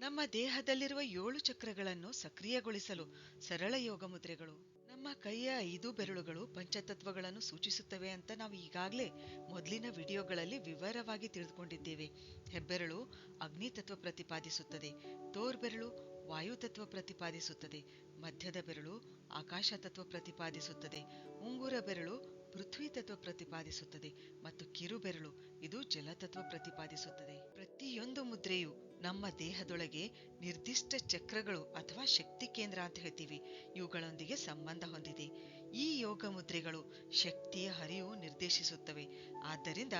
ನಮ್ಮ ದೇಹದಲ್ಲಿರುವ ಏಳು ಚಕ್ರಗಳನ್ನು ಸಕ್ರಿಯಗೊಳಿಸಲು ಸರಳ ಯೋಗ ಮುದ್ರೆಗಳು. ನಮ್ಮ ಕೈಯ ಐದು ಬೆರಳುಗಳು ಪಂಚತತ್ವಗಳನ್ನು ಸೂಚಿಸುತ್ತವೆ ಅಂತ ನಾವು ಈಗಾಗಲೇ ಮೊದಲಿನ ವಿಡಿಯೋಗಳಲ್ಲಿ ವಿವರವಾಗಿ ತಿಳಿದುಕೊಂಡಿದ್ದೇವೆ. ಹೆಬ್ಬೆರಳು ಅಗ್ನಿ ತತ್ವ ಪ್ರತಿಪಾದಿಸುತ್ತದೆ ತೋರ್ಬೆರಳು ವಾಯು ತತ್ವ ಪ್ರತಿಪಾದಿಸುತ್ತದೆ, ಮಧ್ಯದ ಬೆರಳು ಆಕಾಶ ತತ್ವ ಪ್ರತಿಪಾದಿಸುತ್ತದೆ, ಉಂಗುರ ಬೆರಳು ಪೃಥ್ವಿ ತತ್ವ ಪ್ರತಿಪಾದಿಸುತ್ತದೆ ಮತ್ತು ಕಿರುಬೆರಳು ಇದು ಜಲತತ್ವ ಪ್ರತಿಪಾದಿಸುತ್ತದೆ. ಪ್ರತಿಯೊಂದು ಮುದ್ರೆಯು ನಮ್ಮ ದೇಹದೊಳಗೆ ನಿರ್ದಿಷ್ಟ ಚಕ್ರಗಳು ಅಥವಾ ಶಕ್ತಿ ಕೇಂದ್ರ ಅಂತ ಹೇಳ್ತೀವಿ. ಇವುಗಳೊಂದಿಗೆ ಸಂಬಂಧ ಹೊಂದಿದೆ. ಈ ಯೋಗ ಮುದ್ರೆಗಳು ಶಕ್ತಿಯ ಹರಿವು ನಿರ್ದೇಶಿಸುತ್ತವೆ. ಆದ್ದರಿಂದ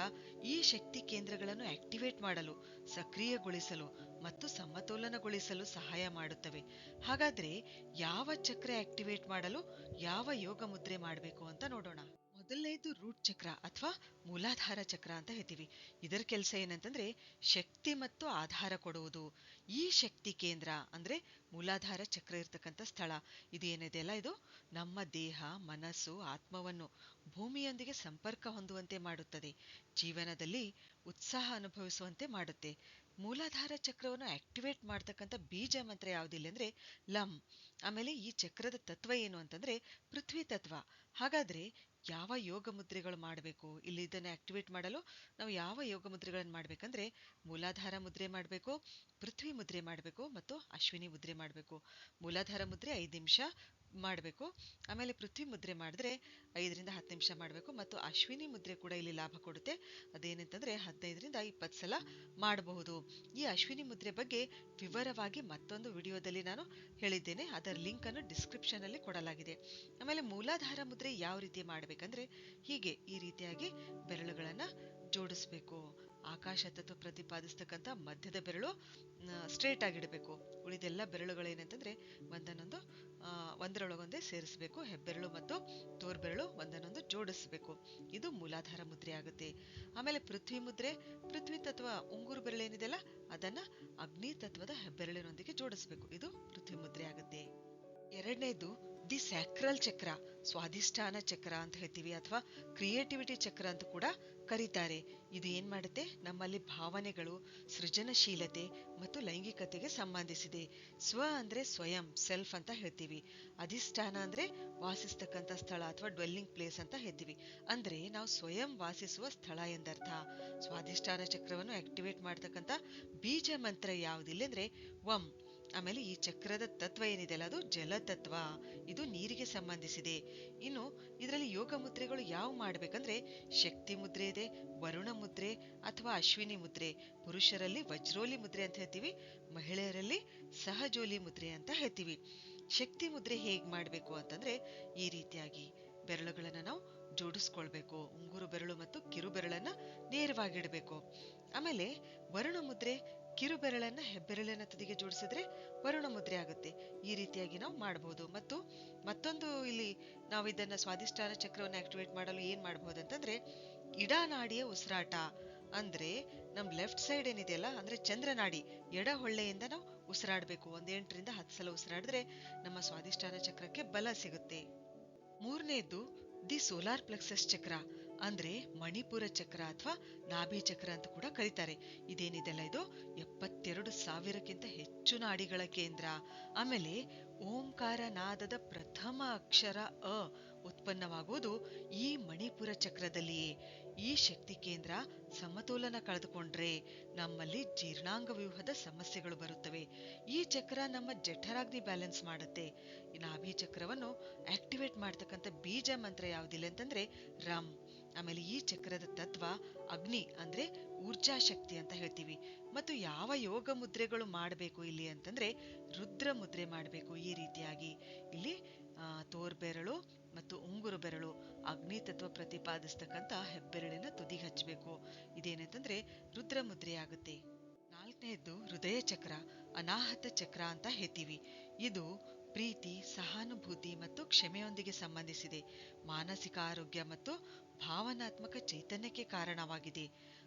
ಈ ಶಕ್ತಿ ಕೇಂದ್ರಗಳನ್ನು ಆಕ್ಟಿವೇಟ್ ಮಾಡಲು, ಸಕ್ರಿಯಗೊಳಿಸಲು ಮತ್ತು ಸಮತೋಲನಗೊಳಿಸಲು ಸಹಾಯ ಮಾಡುತ್ತವೆ. ಹಾಗಾದ್ರೆ ಯಾವ ಚಕ್ರ ಆಕ್ಟಿವೇಟ್ ಮಾಡಲು ಯಾವ ಯೋಗ ಮುದ್ರೆ ಮಾಡಬೇಕು ಅಂತ ನೋಡೋಣ. ಮೊದಲನೇದು ರೂಟ್ ಚಕ್ರ ಅಥವಾ ಮೂಲಾಧಾರ ಚಕ್ರ ಅಂತ ಹೇಳ್ತೀವಿ. ಇದರ ಕೆಲಸ ಏನಂತಂದ್ರೆ ಶಕ್ತಿ ಮತ್ತು ಆಧಾರ ಕೊಡುವುದು. ಈ ಶಕ್ತಿ ಕೇಂದ್ರ ಅಂದ್ರೆ ಮೂಲಾಧಾರ ಚಕ್ರ ಇರತಕ್ಕಂಥ ಸ್ಥಳ. ಇದು ಏನಿದೆಯಲ್ಲ ಇದು? ನಮ್ಮ ದೇಹ, ಮನಸ್ಸು, ಆತ್ಮವನ್ನು ಭೂಮಿಯೊಂದಿಗೆ ಸಂಪರ್ಕ ಹೊಂದುವಂತೆ ಮಾಡುತ್ತದೆ. ಜೀವನದಲ್ಲಿ ಉತ್ಸಾಹ ಅನುಭವಿಸುವಂತೆ ಮಾಡುತ್ತೆ. ಮೂಲಾಧಾರ ಚಕ್ರವನ್ನು ಆಕ್ಟಿವೇಟ್ ಮಾಡ್ತಕ್ಕಂಥ ಬೀಜ ಮಂತ್ರ ಯಾವುದಿಲ್ಲ ಅಂದ್ರೆ ಲಂ. ಆಮೇಲೆ ಈ ಚಕ್ರದ ತತ್ವ ಏನು ಅಂತಂದ್ರೆ ಪೃಥ್ವಿ ತತ್ವ. ಹಾಗಾದ್ರೆ ಯಾವ ಯೋಗ ಮುದ್ರೆಗಳು ಮಾಡಬೇಕು? ಇಲ್ಲಿ ಇದನ್ನು ಆಕ್ಟಿವೇಟ್ ಮಾಡಲು ನಾವು ಯಾವ ಯೋಗ ಮುದ್ರೆಗಳನ್ನು ಮಾಡಬೇಕಂದ್ರೆ, ಮೂಲಾಧಾರ ಮುದ್ರೆ ಮಾಡಬೇಕು ಪೃಥ್ವಿ ಮುದ್ರೆ ಮಾಡಬೇಕು ಮತ್ತು ಅಶ್ವಿನಿ ಮುದ್ರೆ ಮಾಡಬೇಕು. ಮೂಲಾಧಾರ ಮುದ್ರೆ ಐದು ನಿಮಿಷ ಮಾಡಬೇಕು. ಆಮೇಲೆ ಪೃಥ್ವಿ ಮುದ್ರೆ ಮಾಡಿದ್ರೆ ಐದರಿಂದ ಹತ್ತು ನಿಮಿಷ ಮಾಡಬೇಕು ಮತ್ತು ಅಶ್ವಿನಿ ಮುದ್ರೆ ಕೂಡ ಇಲ್ಲಿ ಲಾಭ ಕೊಡುತ್ತೆ. ಅದೇನಂತಂದರೆ ಹದಿನೈದರಿಂದ ಇಪ್ಪತ್ತು ಸಲ ಮಾಡಬಹುದು. ಈ ಅಶ್ವಿನಿ ಮುದ್ರೆ ಬಗ್ಗೆ ವಿವರವಾಗಿ ಮತ್ತೊಂದು ವಿಡಿಯೋದಲ್ಲಿ ನಾನು ಹೇಳಿದ್ದೇನೆ. ಅದರ ಲಿಂಕ್ ಅನ್ನು ಡಿಸ್ಕ್ರಿಪ್ಷನ್ ಅಲ್ಲಿ ಕೊಡಲಾಗಿದೆ. ಆಮೇಲೆ ಮೂಲಾಧಾರ ಮುದ್ರೆ ಯಾವ ರೀತಿ ಮಾಡಬೇಕಂದ್ರೆ ಹೀಗೆ ಈ ರೀತಿಯಾಗಿ ಬೆರಳುಗಳನ್ನು ಜೋಡಿಸ್ಬೇಕು. ಆಕಾಶ ತತ್ವ ಪ್ರತಿಪಾದಿಸ್ತಕ್ಕಂಥ ಮಧ್ಯದ ಬೆರಳು ಸ್ಟ್ರೇಟ್ ಆಗಿಡಬೇಕು. ಉಳಿದೆಲ್ಲ ಬೆರಳುಗಳೇನಂತಂದ್ರೆ ಒಂದನ್ನೊಂದು ಒಂದರೊಳಗೊಂದೇ ಸೇರಿಸಬೇಕು. ಹೆಬ್ಬೆರಳು ಮತ್ತು ತೋರ್ಬೆರಳು ಒಂದನ್ನೊಂದು ಜೋಡಿಸಬೇಕು. ಇದು ಮೂಲಾಧಾರ ಮುದ್ರೆ ಆಗುತ್ತೆ. ಆಮೇಲೆ ಪೃಥ್ವಿ ಮುದ್ರೆ, ಪೃಥ್ವಿ ತತ್ವ ಉಂಗುರು ಬೆರಳೇನಿದೆಯಲ್ಲ, ಅದನ್ನ ಅಗ್ನಿ ತತ್ವದ ಹೆಬ್ಬೆರಳಿನೊಂದಿಗೆ ಜೋಡಿಸಬೇಕು. ಇದು ಪೃಥ್ವಿ ಮುದ್ರೆ ಆಗುತ್ತೆ. ಎರಡನೇದು, ದಿ ಸ್ಯಾಕ್ರಲ್ ಚಕ್ರ, ಸ್ವಾಧಿಷ್ಠಾನ ಚಕ್ರ ಅಂತ ಹೇಳ್ತೀವಿ, ಅಥವಾ ಕ್ರಿಯೇಟಿವಿಟಿ ಚಕ್ರ ಅಂತ ಕೂಡ ಕರೀತಾರೆ. ಇದು ಏನ್ ಮಾಡುತ್ತೆ? ನಮ್ಮಲ್ಲಿ ಭಾವನೆಗಳು, ಸೃಜನಶೀಲತೆ ಮತ್ತು ಲೈಂಗಿಕತೆಗೆ ಸಂಬಂಧಿಸಿದೆ. ಸ್ವ ಅಂದ್ರೆ ಸ್ವಯಂ, ಸೆಲ್ಫ್ ಅಂತ ಹೇಳ್ತೀವಿ. ಅಧಿಷ್ಠಾನ ಅಂದ್ರೆ ವಾಸಿಸ್ತಕ್ಕಂಥ ಸ್ಥಳ ಅಥವಾ ಡ್ವೆಲ್ಲಿಂಗ್ ಪ್ಲೇಸ್ ಅಂತ ಹೇಳ್ತೀವಿ. ಅಂದ್ರೆ ನಾವು ಸ್ವಯಂ ವಾಸಿಸುವ ಸ್ಥಳ ಎಂದರ್ಥ. ಸ್ವಾಧಿಷ್ಠಾನ ಚಕ್ರವನ್ನು ಆಕ್ಟಿವೇಟ್ ಮಾಡ್ತಕ್ಕಂಥ ಬೀಜ ಮಂತ್ರ ಯಾವುದಿಲ್ಲ ಅಂದ್ರೆ ವಂ. ಆಮೇಲೆ ಈ ಚಕ್ರದ ತತ್ವ ಏನಿದೆಯಲ್ಲ, ಅದು ಜಲತತ್ವ. ಇದು ನೀರಿಗೆ ಸಂಬಂಧಿಸಿದೆ. ಇನ್ನು ಇದರಲ್ಲಿ ಯೋಗ ಮುದ್ರೆಗಳು ಯಾವ ಮಾಡಬೇಕಂದ್ರೆ, ಶಕ್ತಿ ಮುದ್ರೆ ಇದೆ, ವರುಣ ಮುದ್ರೆ ಅಥವಾ ಅಶ್ವಿನಿ ಮುದ್ರೆ. ಪುರುಷರಲ್ಲಿ ವಜ್ರೋಲಿ ಮುದ್ರೆ ಅಂತ ಹೇಳ್ತೀವಿ, ಮಹಿಳೆಯರಲ್ಲಿ ಸಹಜೋಲಿ ಮುದ್ರೆ ಅಂತ ಹೇಳ್ತೀವಿ. ಶಕ್ತಿ ಮುದ್ರೆ ಹೇಗೆ ಮಾಡಬೇಕು ಅಂತಂದ್ರೆ, ಈ ರೀತಿಯಾಗಿ ಬೆರಳುಗಳನ್ನ ನಾವು ಜೋಡಿಸ್ಕೊಳ್ಬೇಕು. ಉಂಗುರು ಬೆರಳು ಮತ್ತು ಕಿರು ಬೆರಳನ್ನ ನೇರವಾಗಿಡಬೇಕು. ಆಮೇಲೆ ವರುಣ ಮುದ್ರೆ ಕಿರು ಬೆರಳನ್ನ ಹೆಬ್ಬೆರಳಿನ ತುದಿಗೆ ಜೋಡಿಸಿದ್ರೆ ವರುಣ ಮುದ್ರೆ ಆಗುತ್ತೆ. ಈ ರೀತಿಯಾಗಿ ನಾವು ಮಾಡಬಹುದು ಮತ್ತು ಮತ್ತೊಂದು ಇಲ್ಲಿ ನಾವು ಇದನ್ನ ಸ್ವಾಧಿಷ್ಠಾನ ಚಕ್ರವನ್ನು ಆಕ್ಟಿವೇಟ್ ಮಾಡಲು ಏನು ಮಾಡಬಹುದು ಅಂತಂದ್ರೆ ಇಡಾನಾಡಿಯ ಉಸಿರಾಟ. ಅಂದ್ರೆ ನಮ್ಮ ಲೆಫ್ಟ್ ಸೈಡ್ ಏನಿದೆಯಲ್ಲ ಅಂದ್ರೆ ಚಂದ್ರನಾಡಿ, ಎಡ ಹೊಳ್ಳೆಯಿಂದ ನಾವು ಉಸಿರಾಡಬೇಕು. ಒಂದೆಂಟರಿಂದ ಹತ್ತು ಸಲ ಉಸಿರಾಡಿದ್ರೆ ನಮ್ಮ ಸ್ವಾಧಿಷ್ಠಾನ ಚಕ್ರಕ್ಕೆ ಬಲ ಸಿಗುತ್ತೆ. ಮೂರನೇದು, ದಿ ಸೋಲಾರ್ ಪ್ಲೆಕ್ಸಸ್ ಚಕ್ರ. ಅಂದ್ರೆ ಮಣಿಪುರ ಚಕ್ರ ಅಥವಾ ನಾಭಿ ಚಕ್ರ ಅಂತ ಕೂಡ ಕರೀತಾರೆ. ಇದೇನಿದೆಲ್ಲ ಇದು? ಎಪ್ಪತ್ತೆರಡು ಸಾವಿರಕ್ಕಿಂತ ಹೆಚ್ಚು ನಾಡಿಗಳ ಕೇಂದ್ರ. ಆಮೇಲೆ ಓಂಕಾರ ನಾದದ ಪ್ರಥಮ ಅಕ್ಷರ ಅ ಉತ್ಪನ್ನವಾಗುವುದು ಈ ಮಣಿಪುರ ಚಕ್ರದಲ್ಲಿಯೇ. ಈ ಶಕ್ತಿ ಕೇಂದ್ರ ಸಮತೋಲನ ಕಳೆದುಕೊಂಡ್ರೆ ನಮ್ಮಲ್ಲಿ ಜೀರ್ಣಾಂಗ ವ್ಯೂಹದ ಸಮಸ್ಯೆಗಳು ಬರುತ್ತವೆ. ಈ ಚಕ್ರ ನಮ್ಮ ಜಠರಾಗ್ನಿ ಬ್ಯಾಲೆನ್ಸ್ ಮಾಡುತ್ತೆ. ನಾಭಿ ಚಕ್ರವನ್ನು ಆಕ್ಟಿವೇಟ್ ಮಾಡ್ತಕ್ಕಂಥ ಬೀಜ ಮಂತ್ರ ಯಾವುದಿಲ್ಲ ಅಂತಂದ್ರೆ ರಮ್ ಆಮೇಲೆ ಈ ಚಕ್ರದ ತತ್ವ ಅಗ್ನಿ ಅಂದ್ರೆ ಊರ್ಜಾ ಶಕ್ತಿ ಅಂತ ಹೇಳ್ತೀವಿ. ಮತ್ತು ಯಾವ ಯೋಗ ಮುದ್ರೆಗಳು ಮಾಡಬೇಕು ಇಲ್ಲಿ ಅಂತಂದ್ರೆ ರುದ್ರ ಮುದ್ರೆ ಮಾಡಬೇಕು ಈ ರೀತಿಯಾಗಿ. ಇಲ್ಲಿ ತೋರ್ಬೆರಳು ಮತ್ತು ಉಂಗುರು ಬೆರಳು ಅಗ್ನಿ ತತ್ವ ಪ್ರತಿಪಾದಿಸ್ತಕ್ಕಂಥ ಹೆಬ್ಬೆರಳಿನ ತುದಿ ಹಚ್ಚಬೇಕು. ಇದೇನಂತಂದ್ರೆ ರುದ್ರ ಮುದ್ರೆ ಆಗುತ್ತೆ. ನಾಲ್ಕನೆಯದ್ದು ಹೃದಯ ಚಕ್ರ, ಅನಾಹತ ಚಕ್ರ ಅಂತ ಹೇಳ್ತೀವಿ. ಇದು ಪ್ರೀತಿ, ಸಹಾನುಭೂತಿ ಮತ್ತು ಕ್ಷಮೆಯೊಂದಿಗೆ ಸಂಬಂಧಿಸಿದೆ. ಮಾನಸಿಕ ಆರೋಗ್ಯ ಮತ್ತು ಭಾವನಾತ್ಮಕ ಚೈತನ್ಯಕ್ಕೆ ಕಾರಣವಾಗಿದೆ.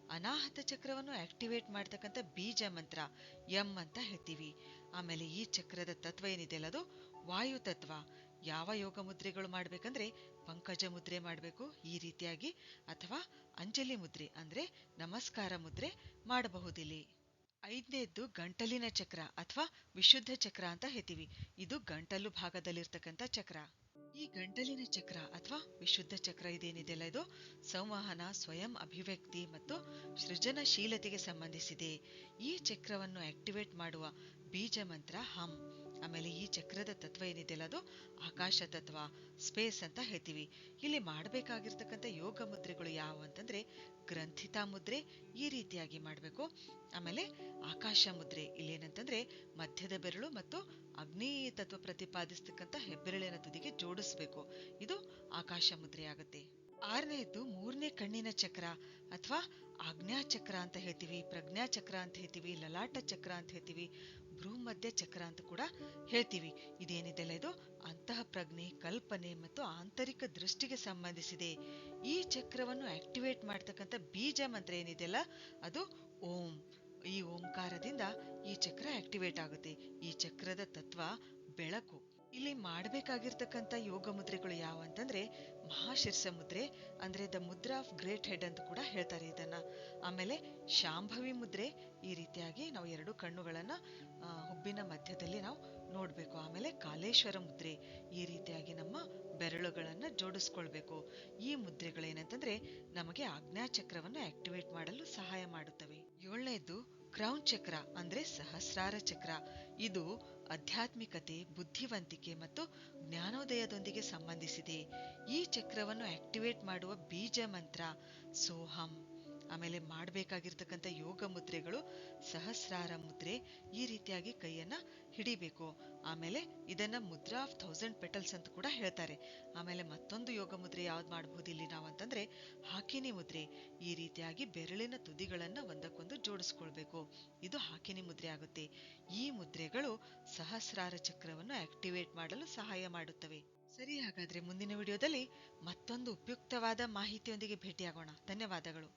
ಅನಾಹತ ಚಕ್ರವನ್ನು ಆಕ್ಟಿವೇಟ್ ಮಾಡ್ತಕ್ಕಂಥ ಬೀಜ ಮಂತ್ರ ಎಂ ಅಂತ ಹೇಳ್ತೀವಿ. ಆಮೇಲೆ ಈ ಚಕ್ರದ ತತ್ವ ಏನಿದೆಯಲ್ಲ ಅದು ವಾಯು ತತ್ವ. ಯಾವ ಯೋಗ ಮುದ್ರೆಗಳು ಮಾಡಬೇಕಂದ್ರೆ ಪಂಕಜ ಮುದ್ರೆ ಮಾಡಬೇಕು, ಈ ರೀತಿಯಾಗಿ, ಅಥವಾ ಅಂಜಲಿ ಮುದ್ರೆ, ಅಂದ್ರೆ ನಮಸ್ಕಾರ ಮುದ್ರೆ ಮಾಡಬಹುದಿಲ್ಲಿ. ಐದನೇದ್ದು ಗಂಟಲಿನ ಚಕ್ರ, ಅಥವಾ ವಿಶುದ್ಧ ಚಕ್ರ ಅಂತ ಹೇಳ್ತೀವಿ. ಇದು ಗಂಟಲು ಭಾಗದಲ್ಲಿರ್ತಕ್ಕಂಥ ಚಕ್ರ. ಈ ಗಂಟಲಿನ ಚಕ್ರ ಅಥವಾ ವಿಶುದ್ಧ ಚಕ್ರ ಇದೇನಿದೆಯಲ್ಲ ಇದು? ಸಂವಹನ, ಸ್ವಯಂ ಅಭಿವ್ಯಕ್ತಿ ಮತ್ತು ಸೃಜನಶೀಲತೆಗೆ ಸಂಬಂಧಿಸಿದೆ. ಈ ಚಕ್ರವನ್ನು ಆಕ್ಟಿವೇಟ್ ಮಾಡುವ ಬೀಜ ಮಂತ್ರ ಹಮ್. ಆಮೇಲೆ ಈ ಚಕ್ರದ ತತ್ವ ಏನಿದೆಯಲ್ಲ ಅದು ಆಕಾಶ ತತ್ವ ಸ್ಪೇಸ್ ಅಂತ ಹೇಳ್ತೀವಿ. ಇಲ್ಲಿ ಮಾಡಬೇಕಾಗಿರ್ತಕ್ಕಂಥ ಯೋಗ ಮುದ್ರೆಗಳು ಯಾವ ಅಂತಂದ್ರೆ ಗ್ರಂಥಿತ ಮುದ್ರೆ ಈ ರೀತಿಯಾಗಿ ಮಾಡಬೇಕು. ಆಮೇಲೆ ಆಕಾಶ ಮುದ್ರೆ ಇಲ್ಲೇನಂತಂದ್ರೆ ಮಧ್ಯದ ಬೆರಳು ಮತ್ತು ಅಗ್ನಿ ತತ್ವ ಪ್ರತಿಪಾದಿಸ್ತಕ್ಕಂಥ ಹೆಬ್ಬೆರಳಿನ ತುದಿಗೆ ಜೋಡಿಸ್ಬೇಕು. ಇದು ಆಕಾಶ ಮುದ್ರೆ ಆಗುತ್ತೆ. ಆರನೇದ್ದು ಮೂರನೇ ಕಣ್ಣಿನ ಚಕ್ರ ಅಥವಾ ಆಜ್ಞಾ ಚಕ್ರ ಅಂತ ಹೇಳ್ತೀವಿ ಪ್ರಜ್ಞಾ ಚಕ್ರ ಅಂತ ಹೇಳ್ತೀವಿ, ಲಲಾಟ ಚಕ್ರ ಅಂತ ಹೇಳ್ತೀವಿ. ಭ್ರೂಮಧ್ಯ ಚಕ್ರ ಅಂತ ಕೂಡ ಹೇಳ್ತೀವಿ. ಇದೇನಿದೆಲ್ಲ ಇದು? ಅಂತಹ ಪ್ರಜ್ಞೆ, ಕಲ್ಪನೆ ಮತ್ತು ಆಂತರಿಕ ದೃಷ್ಟಿಗೆ ಸಂಬಂಧಿಸಿದೆ. ಈ ಚಕ್ರವನ್ನು ಆಕ್ಟಿವೇಟ್ ಮಾಡ್ತಕ್ಕಂಥ ಬೀಜ ಮಂತ್ರ ಏನಿದೆಯಲ್ಲ, ಅದು ಓಂ. ಈ ಓಂಕಾರದಿಂದ ಈ ಚಕ್ರ ಆಕ್ಟಿವೇಟ್ ಆಗುತ್ತೆ. ಈ ಚಕ್ರದ ತತ್ವ ಬೆಳಕು. ಇಲ್ಲಿ ಮಾಡಬೇಕಾಗಿರ್ತಕ್ಕಂಥ ಯೋಗ ಮುದ್ರೆಗಳು ಯಾವ ಅಂತಂದ್ರೆ ಮಹಾಶೀರ್ಷ ಮುದ್ರೆ, ಅಂದ್ರೆ the mudra of great head ಅಂತ ಕೂಡ ಹೇಳ್ತಾರೆ ಇದನ್ನ. ಆಮೇಲೆ ಶಾಂಭವಿ ಮುದ್ರೆ, ಈ ರೀತಿಯಾಗಿ ನಾವು ಎರಡು ಕಣ್ಣುಗಳನ್ನ ಹುಬ್ಬಿನ ಮಧ್ಯದಲ್ಲಿ ನಾವು ನೋಡ್ಬೇಕು. ಆಮೇಲೆ ಕಾಲೇಶ್ವರ ಮುದ್ರೆ, ಈ ರೀತಿಯಾಗಿ ನಮ್ಮ ಬೆರಳುಗಳನ್ನ ಜೋಡಿಸ್ಕೊಳ್ಬೇಕು. ಈ ಮುದ್ರೆಗಳೇನಂತಂದ್ರೆ ನಮಗೆ ಆಜ್ಞಾ ಚಕ್ರವನ್ನು ಆಕ್ಟಿವೇಟ್ ಮಾಡಲು ಸಹಾಯ ಮಾಡುತ್ತವೆ. ಏಳನೇದು ಕ್ರೌನ್ ಚಕ್ರ ಅಂದ್ರೆ ಸಹಸ್ರಾರ ಚಕ್ರ. ಇದು ಆಧ್ಯಾತ್ಮಿಕತೆ, ಬುದ್ಧಿವಂತಿಕೆ ಮತ್ತು ಜ್ಞಾನೋದಯದೊಂದಿಗೆ ಸಂಬಂಧಿಸಿದೆ. ಈ ಚಕ್ರವನ್ನು ಆಕ್ಟಿವೇಟ್ ಮಾಡುವ ಬೀಜ ಮಂತ್ರ, ಸೋಹಂ. ಆಮೇಲೆ ಮಾಡಬೇಕಾಗಿರ್ತಕ್ಕಂಥ ಯೋಗ ಮುದ್ರೆಗಳು, ಸಹಸ್ರಾರ ಮುದ್ರೆ ಈ ರೀತಿಯಾಗಿ ಕೈಯನ್ನ ಹಿಡಿಬೇಕು. ಆಮೇಲೆ ಇದನ್ನ ಮುದ್ರಾ ಆಫ್ ಥೌಸಂಡ್ ಪೆಟಲ್ಸ್ ಅಂತ ಕೂಡ ಹೇಳ್ತಾರೆ. ಆಮೇಲೆ ಮತ್ತೊಂದು ಯೋಗ ಮುದ್ರೆ ಯಾವ್ದು ಮಾಡಬಹುದು ಇಲ್ಲಿ ನಾವು ಅಂತಂದ್ರೆ ಹಾಕಿನಿ ಮುದ್ರೆ. ಈ ರೀತಿಯಾಗಿ ಬೆರಳಿನ ತುದಿಗಳನ್ನ ಒಂದಕ್ಕೊಂದು ಜೋಡಿಸ್ಕೊಳ್ಬೇಕು. ಇದು ಹಾಕಿನಿ ಮುದ್ರೆ ಆಗುತ್ತೆ. ಈ ಮುದ್ರೆಗಳು ಸಹಸ್ರಾರ ಚಕ್ರವನ್ನು ಆಕ್ಟಿವೇಟ್ ಮಾಡಲು ಸಹಾಯ ಮಾಡುತ್ತವೆ. ಸರಿ, ಹಾಗಾದ್ರೆ ಮುಂದಿನ ವಿಡಿಯೋದಲ್ಲಿ ಮತ್ತೊಂದು ಉಪಯುಕ್ತವಾದ ಮಾಹಿತಿಯೊಂದಿಗೆ ಭೇಟಿಯಾಗೋಣ. ಧನ್ಯವಾದಗಳು.